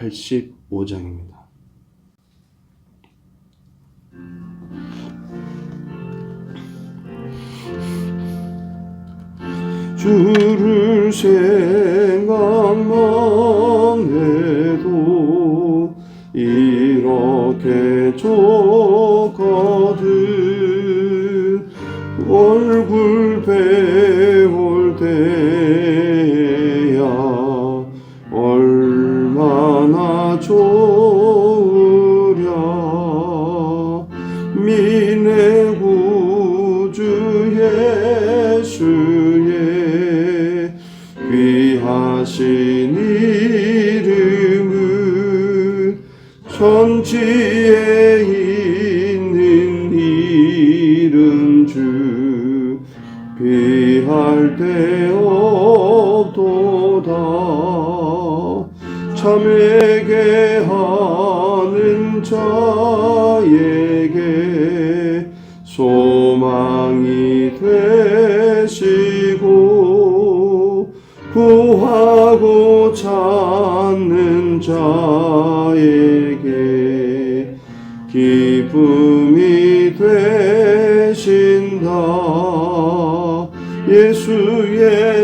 85장입니다. 주를 생각만 해도 이렇게 좋거든 얼굴 배울 때 참에게 하는 자에게 소망이 되시고 구하고 찾는 자에게 기쁨이 되신다. 예수의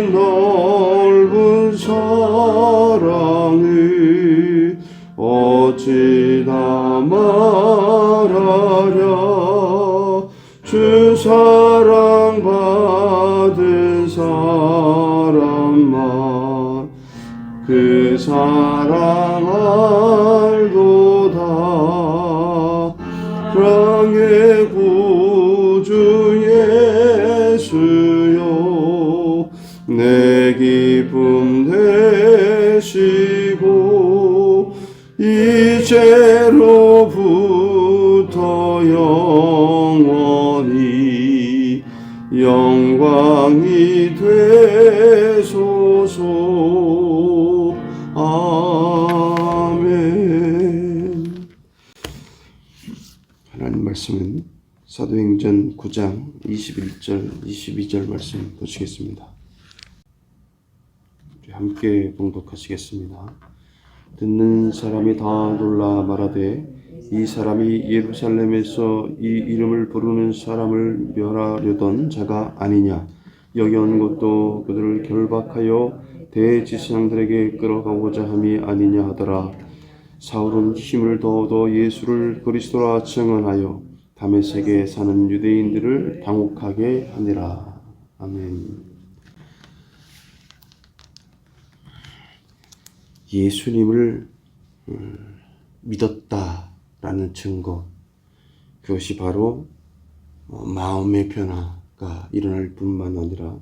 그 사랑 알도다. 사랑의 구주 예수여 내 기쁨 되시고 이제로부터 영원히 영광이 21절 22절 말씀 보시겠습니다. 함께 봉독하시겠습니다. 듣는 사람이 다 놀라 말하되 이 사람이 예루살렘에서 이 이름을 부르는 사람을 멸하려던 자가 아니냐 여기 온 것도 그들을 결박하여 대지상들에게 끌어가고자 함이 아니냐 하더라 사울은 힘을 더 얻어 예수를 그리스도라 증언하여 다메섹에 사는 유대인들을 당혹하게 하니라 아멘. 예수님을 음, 믿었다라는 증거 그것이 바로 어, 마음의 변화가 일어날 뿐만 아니라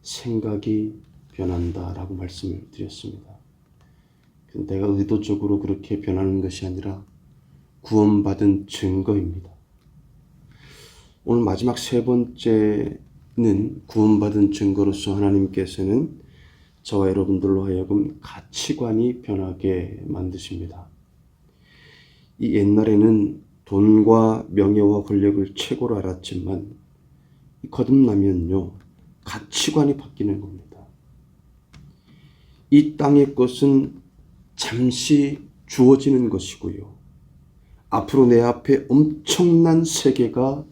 생각이 변한다라고 말씀을 드렸습니다. 내가 의도적으로 그렇게 변하는 것이 아니라 구원받은 증거입니다. 오늘 마지막 세 번째는 구원받은 증거로서 하나님께서는 저와 여러분들로 하여금 가치관이 변하게 만드십니다. 이 옛날에는 돈과 명예와 권력을 최고로 알았지만 거듭나면요 가치관이 바뀌는 겁니다. 이 땅의 것은 잠시 주어지는 것이고요. 앞으로 내 앞에 엄청난 세계가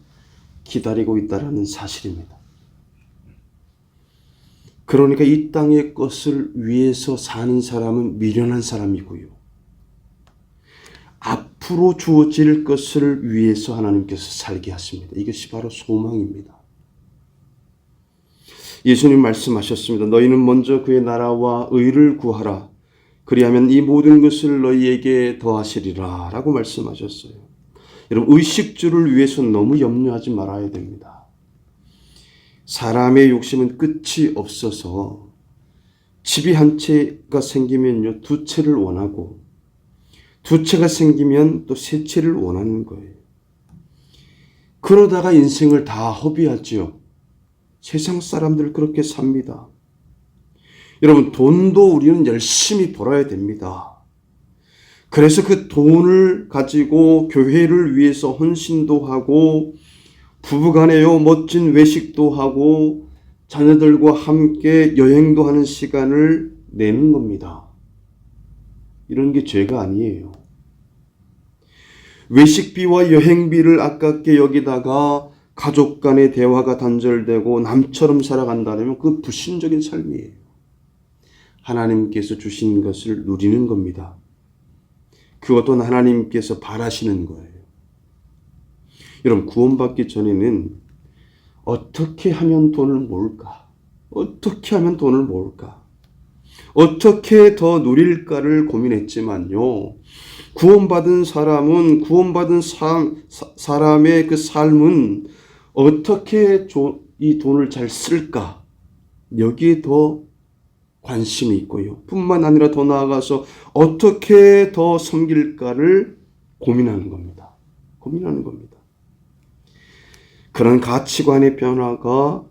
기다리고 있다라는 사실입니다. 그러니까 이 땅의 것을 위해서 사는 사람은 미련한 사람이고요. 앞으로 주어질 것을 위해서 하나님께서 살게 하십니다. 이것이 바로 소망입니다. 예수님 말씀하셨습니다. 너희는 먼저 그의 나라와 의를 구하라. 그리하면 이 모든 것을 너희에게 더하시리라. 라고 말씀하셨어요. 여러분, 의식주를 위해서 너무 염려하지 말아야 됩니다. 사람의 욕심은 끝이 없어서 집이 한 채가 생기면요, 두 채를 원하고, 두 채가 생기면 또 세 채를 원하는 거예요. 그러다가 인생을 다 허비하지요. 세상 사람들 그렇게 삽니다. 여러분, 돈도 우리는 열심히 벌어야 됩니다. 그래서 그 돈을 가지고 교회를 위해서 헌신도 하고, 부부간에요, 멋진 외식도 하고, 자녀들과 함께 여행도 하는 시간을 내는 겁니다. 이런 게 죄가 아니에요. 외식비와 여행비를 아깝게 여기다가 가족 간의 대화가 단절되고 남처럼 살아간다면 그 불신적인 삶이에요. 하나님께서 주신 것을 누리는 겁니다. 그것도 하나님께서 바라시는 거예요. 여러분, 구원받기 전에는 어떻게 하면 돈을 모을까? 어떻게 하면 돈을 모을까? 어떻게 더 누릴까를 고민했지만요. 구원받은 사람은 구원받은 삶, 사, 사람의 그 삶은 어떻게 조, 이 돈을 잘 쓸까? 여기에 더 관심이 있고요. 뿐만 아니라 더 나아가서 어떻게 더 섬길까를 고민하는 겁니다. 고민하는 겁니다. 그런 가치관의 변화가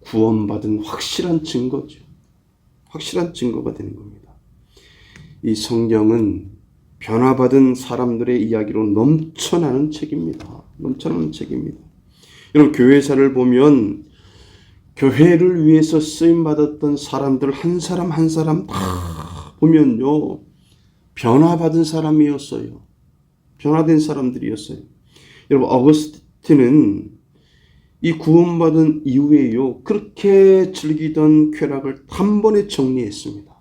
구원받은 확실한 증거죠. 확실한 증거가 되는 겁니다. 이 성경은 변화받은 사람들의 이야기로 넘쳐나는 책입니다. 넘쳐나는 책입니다. 여러분, 교회사를 보면 교회를 위해서 쓰임 받았던 사람들 한 사람 한 사람 다 보면요. 변화받은 사람이었어요. 변화된 사람들이었어요. 여러분, 어거스틴은 이 구원받은 이후에요. 그렇게 즐기던 쾌락을 한 번에 정리했습니다.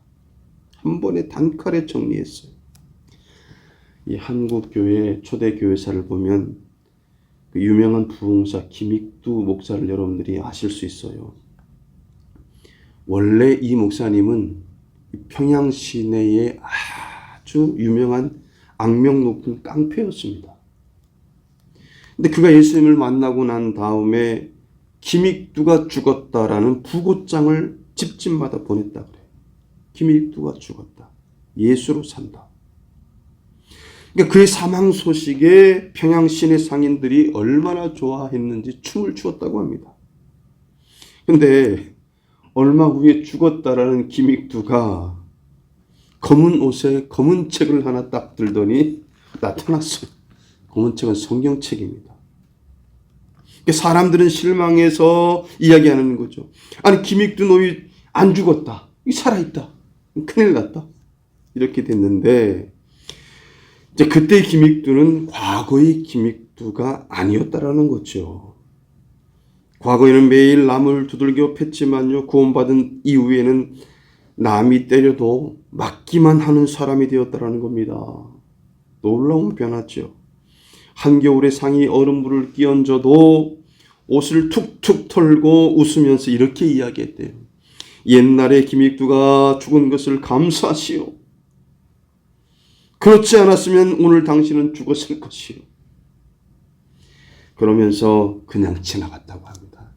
한 번에 단칼에 정리했어요. 이 한국 교회 초대 교회사를 보면 그 유명한 부흥사 김익두 목사를 여러분들이 아실 수 있어요. 원래 이 목사님은 평양 시내의 아주 유명한 악명 높은 깡패였습니다. 근데 그가 예수님을 만나고 난 다음에 김익두가 죽었다라는 부고장을 집집마다 보냈다 그래. 김익두가 죽었다. 예수로 산다. 그러니까 그의 사망 소식에 평양 시내 상인들이 얼마나 좋아했는지 춤을 추었다고 합니다. 근데 얼마 후에 죽었다라는 김익두가 검은 옷에 검은 책을 하나 딱 들더니 나타났어요. 검은 책은 성경책입니다. 그러니까 사람들은 실망해서 이야기하는 거죠. 아니 김익두 너희 안 죽었다. 살아있다. 큰일 났다. 이렇게 됐는데 이제 그때 김익두는 과거의 김익두가 아니었다라는 거죠. 과거에는 매일 남을 두들겨 팼지만요. 구원받은 이후에는 남이 때려도 맞기만 하는 사람이 되었다라는 겁니다. 놀라운 변화죠. 한겨울에 상이 얼음물을 끼얹어도 옷을 툭툭 털고 웃으면서 이렇게 이야기했대요. 옛날에 김익두가 죽은 것을 감사하시오. 그렇지 않았으면 오늘 당신은 죽었을 것이요. 그러면서 그냥 지나갔다고 합니다.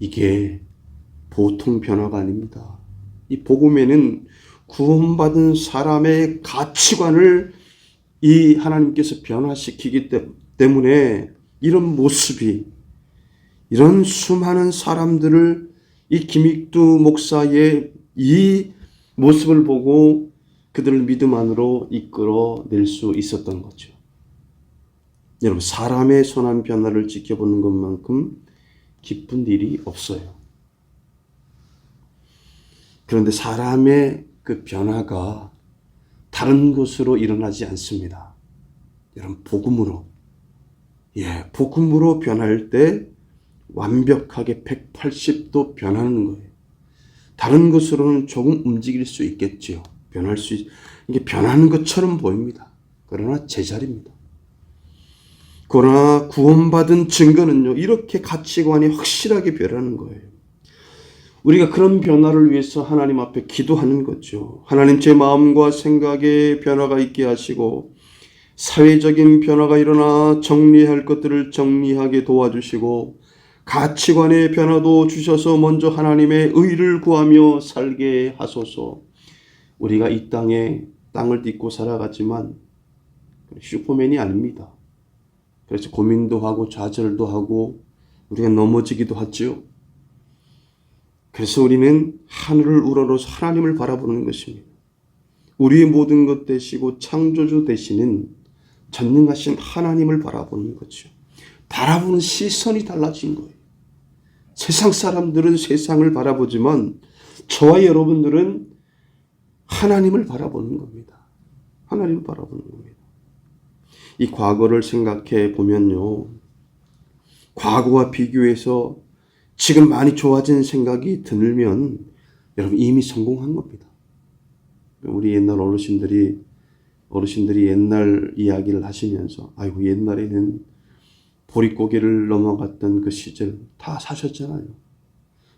이게 보통 변화가 아닙니다. 이 복음에는 구원받은 사람의 가치관을 이 하나님께서 변화시키기 때문에 이런 모습이 이런 수많은 사람들을 이 김익두 목사의 이 모습을 보고 그들을 믿음 안으로 이끌어 낼 수 있었던 거죠. 여러분, 사람의 선한 변화를 지켜보는 것만큼 기쁜 일이 없어요. 그런데 사람의 그 변화가 다른 것으로 일어나지 않습니다. 여러분, 복음으로. 예, 복음으로 변할 때 완벽하게 180도 변하는 거예요. 다른 것으로는 조금 움직일 수 있겠지요. 변할 수, 있, 이게 변하는 것처럼 보입니다. 그러나 제자리입니다. 그러나 구원받은 증거는요, 이렇게 가치관이 확실하게 변하는 거예요. 우리가 그런 변화를 위해서 하나님 앞에 기도하는 거죠. 하나님 제 마음과 생각에 변화가 있게 하시고, 사회적인 변화가 일어나 정리할 것들을 정리하게 도와주시고, 가치관의 변화도 주셔서 먼저 하나님의 의를 구하며 살게 하소서. 우리가 이 땅에 땅을 딛고 살아가지만 슈퍼맨이 아닙니다. 그래서 고민도 하고 좌절도 하고 우리가 넘어지기도 하죠. 그래서 우리는 하늘을 우러러서 하나님을 바라보는 것입니다. 우리의 모든 것 되시고 창조주 되시는 전능하신 하나님을 바라보는 거죠. 바라보는 시선이 달라진 거예요. 세상 사람들은 세상을 바라보지만 저와 여러분들은 하나님을 바라보는 겁니다. 하나님을 바라보는 겁니다. 이 과거를 생각해 보면요. 과거와 비교해서 지금 많이 좋아진 생각이 들면 여러분 이미 성공한 겁니다. 우리 옛날 어르신들이 어르신들이 옛날 이야기를 하시면서 아이고 옛날에는 보릿고개를 넘어갔던 그 시절 다 사셨잖아요.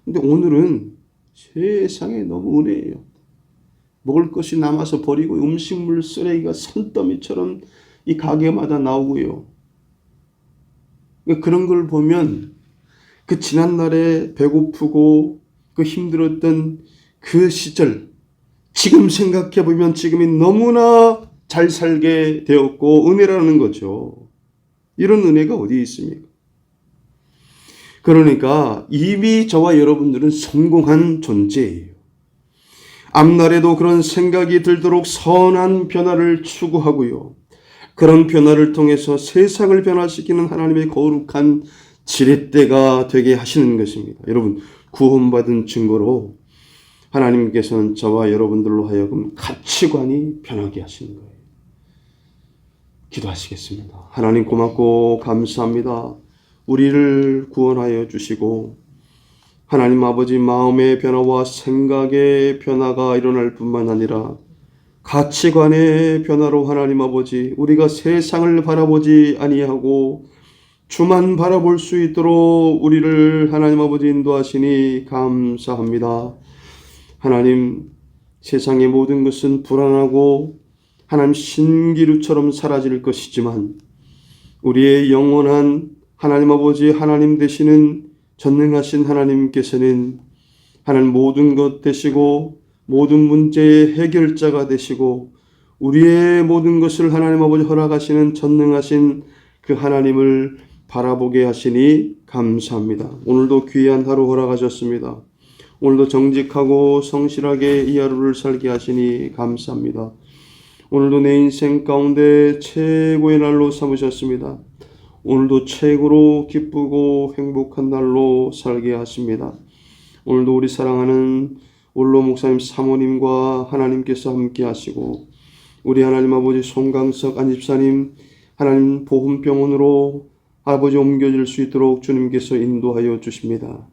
근데 오늘은 세상에 너무 은혜예요. 먹을 것이 남아서 버리고 음식물 쓰레기가 산더미처럼 이 가게마다 나오고요. 그러니까 그런 걸 보면 그 지난날에 배고프고 그 힘들었던 그 시절 지금 생각해 보면 지금이 너무나 잘 살게 되었고 은혜라는 거죠. 이런 은혜가 어디 있습니까? 그러니까 이미 저와 여러분들은 성공한 존재예요. 앞날에도 그런 생각이 들도록 선한 변화를 추구하고요. 그런 변화를 통해서 세상을 변화시키는 하나님의 거룩한 지렛대가 되게 하시는 것입니다. 여러분, 구원받은 증거로 하나님께서는 저와 여러분들로 하여금 가치관이 변하게 하시는 거예요. 기도하시겠습니다. 하나님 고맙고 감사합니다. 우리를 구원하여 주시고 하나님 아버지 마음의 변화와 생각의 변화가 일어날 뿐만 아니라 가치관의 변화로 하나님 아버지 우리가 세상을 바라보지 아니하고 주만 바라볼 수 있도록 우리를 하나님 아버지 인도하시니 감사합니다. 하나님 세상의 모든 것은 불안하고 하나님 신기루처럼 사라질 것이지만 우리의 영원한 하나님 아버지 하나님 되시는 전능하신 하나님께서는 하나님 모든 것 되시고 모든 문제의 해결자가 되시고 우리의 모든 것을 하나님 아버지 허락하시는 전능하신 그 하나님을 바라보게 하시니 감사합니다. 오늘도 귀한 하루 허락하셨습니다. 오늘도 정직하고 성실하게 이 하루를 살게 하시니 감사합니다. 오늘도 내 인생 가운데 최고의 날로 삼으셨습니다. 오늘도 최고로 기쁘고 행복한 날로 살게 하십니다. 오늘도 우리 사랑하는 올로 목사님 사모님과 하나님께서 함께 하시고 우리 하나님 아버지 송강석 안집사님 하나님 보훈병원으로 아버지 옮겨질 수 있도록 주님께서 인도하여 주십니다.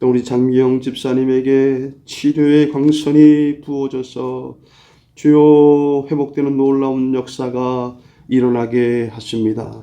또 우리 장기영 집사님에게 치료의 광선이 부어져서 주요 회복되는 놀라운 역사가 일어나게 하십니다.